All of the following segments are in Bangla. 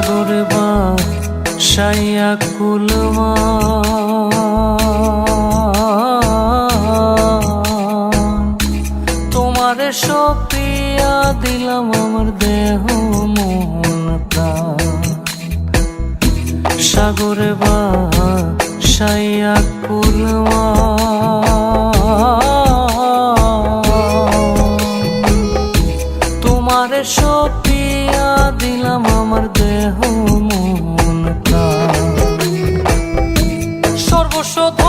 সাগর বা সাইয়া কুলমা। তোমার সপিয়া দিলাম আমার দেহ। show do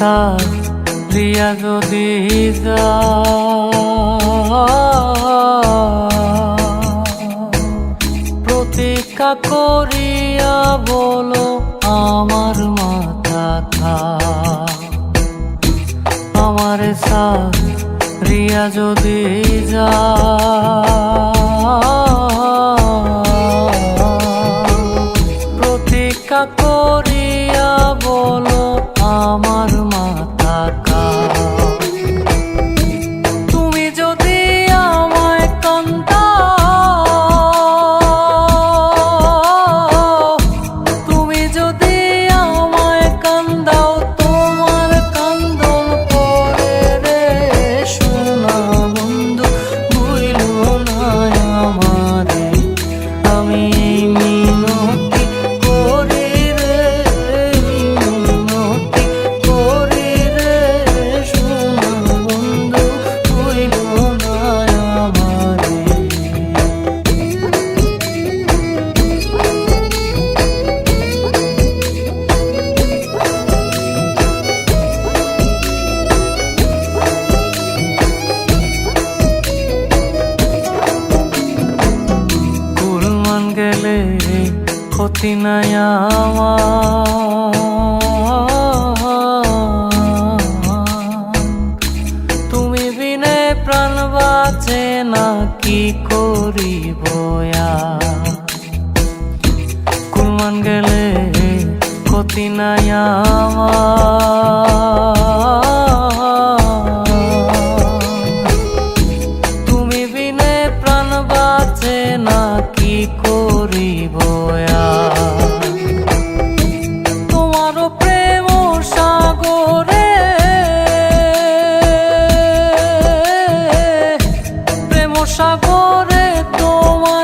সার দিয়া যদি দিদা করিয়া বলো আমার মাথা থা আমার সার রিয়া যদি যা হলে ক্ষতি নাই আমার তুমি বিনে প্রাণ বাঁচে না কি করিব কুলমান গেলে ক্ষতি নাই আমার আশা করে তোমার